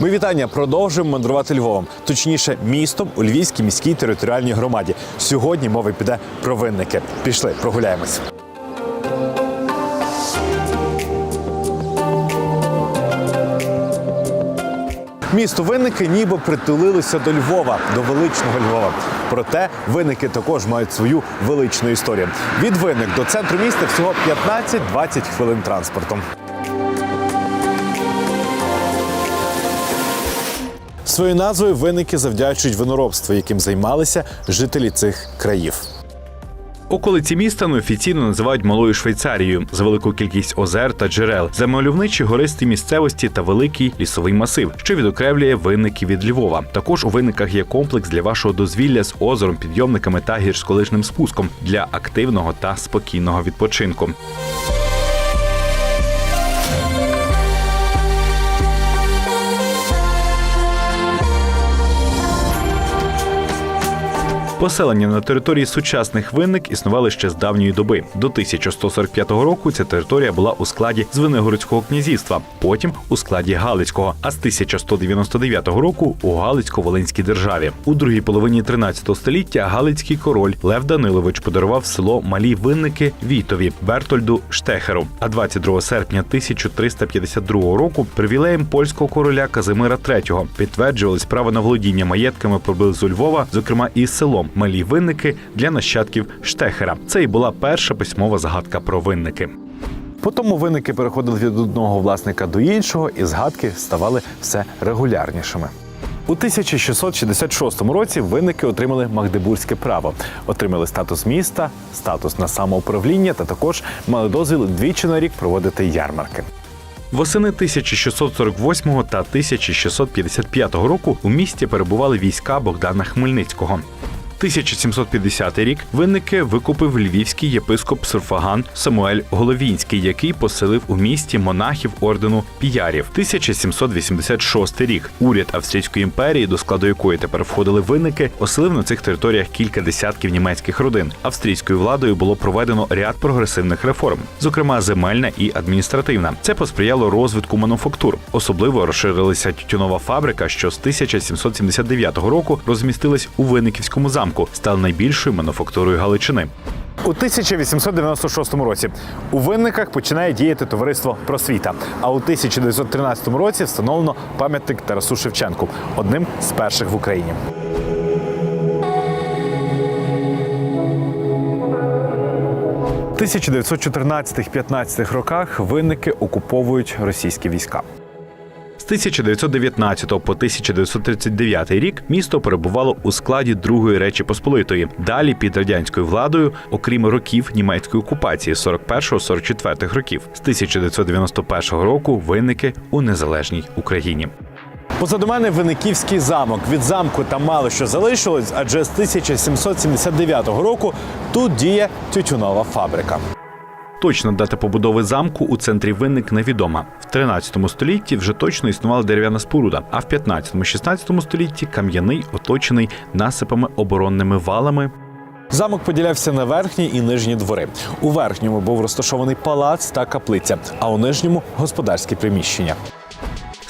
Ми вітання продовжуємо мандрувати Львовом, точніше, містом у Львівській міській територіальній громаді. Сьогодні мова піде про винники. Пішли, прогуляємось. Місто винники ніби притулилося до Львова, до величного Львова. Проте винники також мають свою величну історію. Від винник до центру міста всього 15-20 хвилин транспортом. Своєю назвою винники завдячують виноробству, яким займалися жителі цих країв. Околиці міста неофіційно називають малою Швейцарією за велику кількість озер та джерел, за мальовничі гористі місцевості та великий лісовий масив, що відокремлює винники від Львова. Також у винниках є комплекс для вашого дозвілля з озером, підйомниками та гірськолижним спуском для активного та спокійного відпочинку. Поселення на території сучасних винник існували ще з давньої доби. До 1145 року ця територія була у складі Звенигородського князівства, потім у складі Галицького, а з 1199 року у Галицько-Волинській державі. У другій половині 13 століття Галицький король Лев Данилович подарував село Малі Винники Війтові Бертольду Штехеру. А 22 серпня 1352 року привілеєм польського короля Казимира III підтверджувались право на володіння маєтками поблизу Львова, зокрема і селом Малі Винники для нащадків Штехера. Це і була перша письмова згадка про винники. Потім винники переходили від одного власника до іншого, і згадки ставали все регулярнішими. У 1666 році винники отримали Магдебурзьке право, отримали статус міста, статус на самоуправління та також мали дозвіл двічі на рік проводити ярмарки. Восени 1648 та 1655 року у місті перебували війська Богдана Хмельницького. 1750 рік винники викупив львівський єпископ Сурфаган Самуель Головінський, який поселив у місті монахів ордену Піярів. 1786 рік уряд Австрійської імперії, до складу якої тепер входили винники, оселив на цих територіях кілька десятків німецьких родин. Австрійською владою було проведено ряд прогресивних реформ, зокрема земельна і адміністративна. Це посприяло розвитку мануфактур. Особливо розширилася тютюнова фабрика, що з 1779 року розмістилась у Винниківському замку, стала найбільшою мануфактурою Галичини. У 1896 році у винниках починає діяти товариство Просвіта. А у 1913 році встановлено пам'ятник Тарасу Шевченку, одним з перших в Україні. У 1914-15 роках винники окуповують російські війська. З 1919 по 1939 рік місто перебувало у складі Другої Речі Посполитої. Далі під радянською владою, окрім років німецької окупації 41-44 років. З 1991 року винники у незалежній Україні. Позаду мене Винниківський замок. Від замку там мало що залишилось, адже з 1779 року тут діє тютюнова фабрика. Точна дата побудови замку у центрі винник невідома. В 13 столітті вже точно існувала дерев'яна споруда, а в 15-16 столітті кам'яний, оточений насипами оборонними валами. Замок поділявся на верхні і нижні двори. У верхньому був розташований палац та каплиця, а у нижньому господарські приміщення.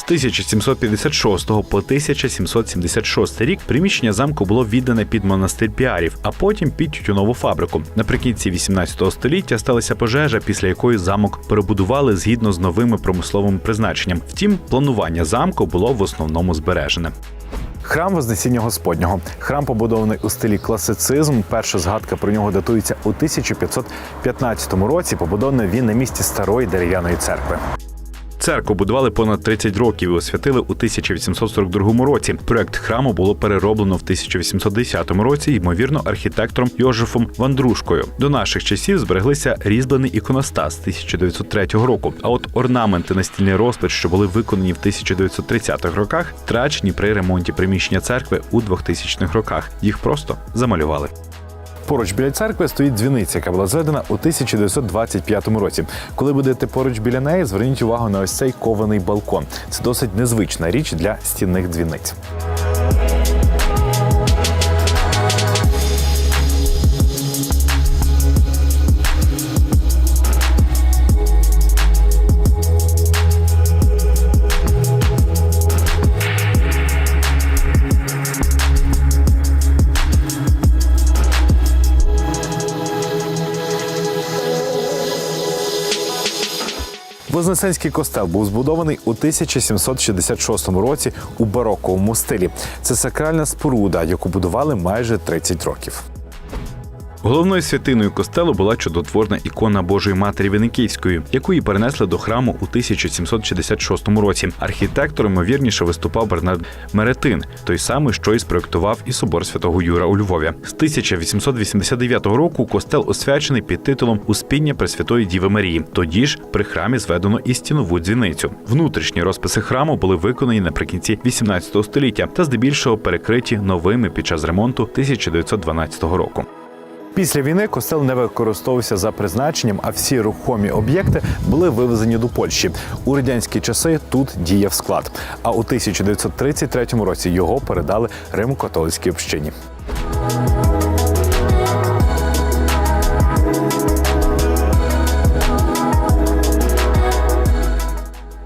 З 1756 по 1776 рік приміщення замку було віддане під монастир піарів, а потім під тютюнову фабрику. Наприкінці 18 століття сталася пожежа, після якої замок перебудували згідно з новими промисловими призначенням. Втім, планування замку було в основному збережене. Храм Вознесіння Господнього. Храм побудований у стилі класицизм. Перша згадка про нього датується у 1515 році. Побудований він на місці старої дерев'яної церкви. Церкву будували понад 30 років і освятили у 1842 році. Проект храму було перероблено в 1810 році, ймовірно, архітектором Йожефом Вандрушкою. До наших часів збереглися різьблений іконостас 1903 року. А от орнаменти на стільний розпис, що були виконані в 1930-х роках, втрачені при ремонті приміщення церкви у 2000-х роках. Їх просто замалювали. Поруч біля церкви стоїть дзвіниця, яка була зведена у 1925 році. Коли будете поруч біля неї, зверніть увагу на ось цей кований балкон. Це досить незвична річ для стінних дзвіниць. Вознесенський костел був збудований у 1766 році у бароковому стилі. Це сакральна споруда, яку будували майже 30 років. Головною святиною костелу була чудотворна ікона Божої Матері Вениківської, яку і перенесли до храму у 1766 році. Архітектором ймовірніше виступав Бернард Меретин, той самий, що і спроектував і собор святого Юра у Львові. З 1889 року костел освячений під титулом Успіння Пресвятої Діви Марії. Тоді ж при храмі зведено і стінову дзвіницю. Внутрішні розписи храму були виконані наприкінці 18 століття та здебільшого перекриті новими під час ремонту 1912 року. Після війни костел не використовувався за призначенням, а всі рухомі об'єкти були вивезені до Польщі. У радянські часи тут діяв склад. А у 1933 році його передали Римо-католицькій общині.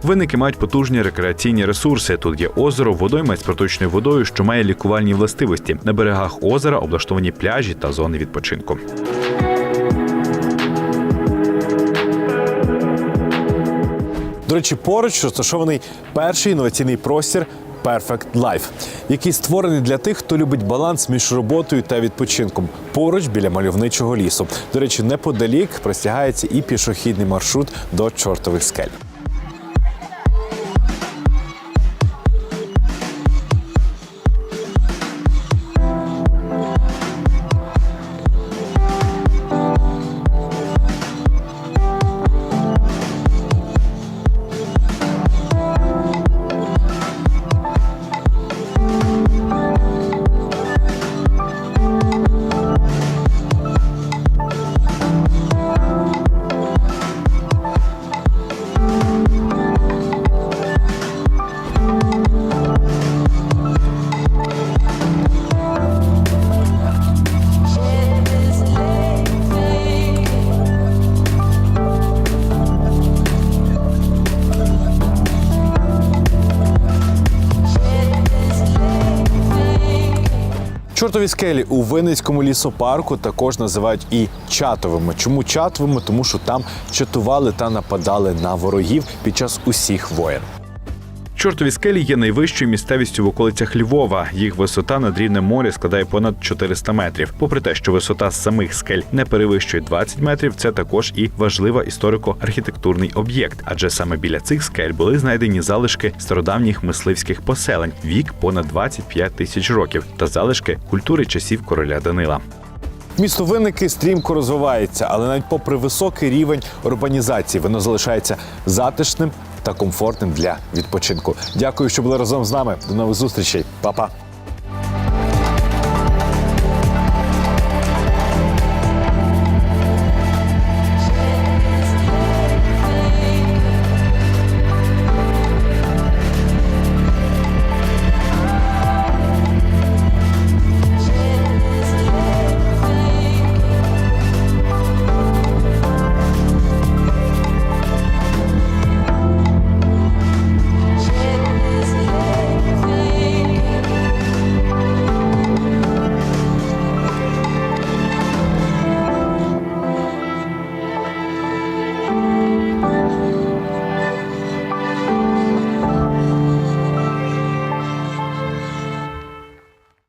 Винники мають потужні рекреаційні ресурси. Тут є озеро, водойма з проточною водою, що має лікувальні властивості. На берегах озера облаштовані пляжі та зони відпочинку. До речі, поруч розташований перший інноваційний простір Perfect Life, який створений для тих, хто любить баланс між роботою та відпочинком. Поруч біля мальовничого лісу. До речі, неподалік простягається і пішохідний маршрут до чортових скель. Чортові скелі у Винницькому лісопарку також називають і чатовими. Чому чатовими? Тому що там чатували та нападали на ворогів під час усіх воєн. Чортові скелі є найвищою місцевістю в околицях Львова. Їх висота над рівнем моря складає понад 400 метрів. Попри те, що висота самих скель не перевищує 20 метрів, це також і важлива історико-архітектурний об'єкт, адже саме біля цих скель були знайдені залишки стародавніх мисливських поселень, вік понад 25 тисяч років, та залишки культури часів короля Данила. Місто Винники стрімко розвивається, але навіть попри високий рівень урбанізації, воно залишається затишним та комфортним для відпочинку. Дякую, що були разом з нами. До нових зустрічей, Па-па!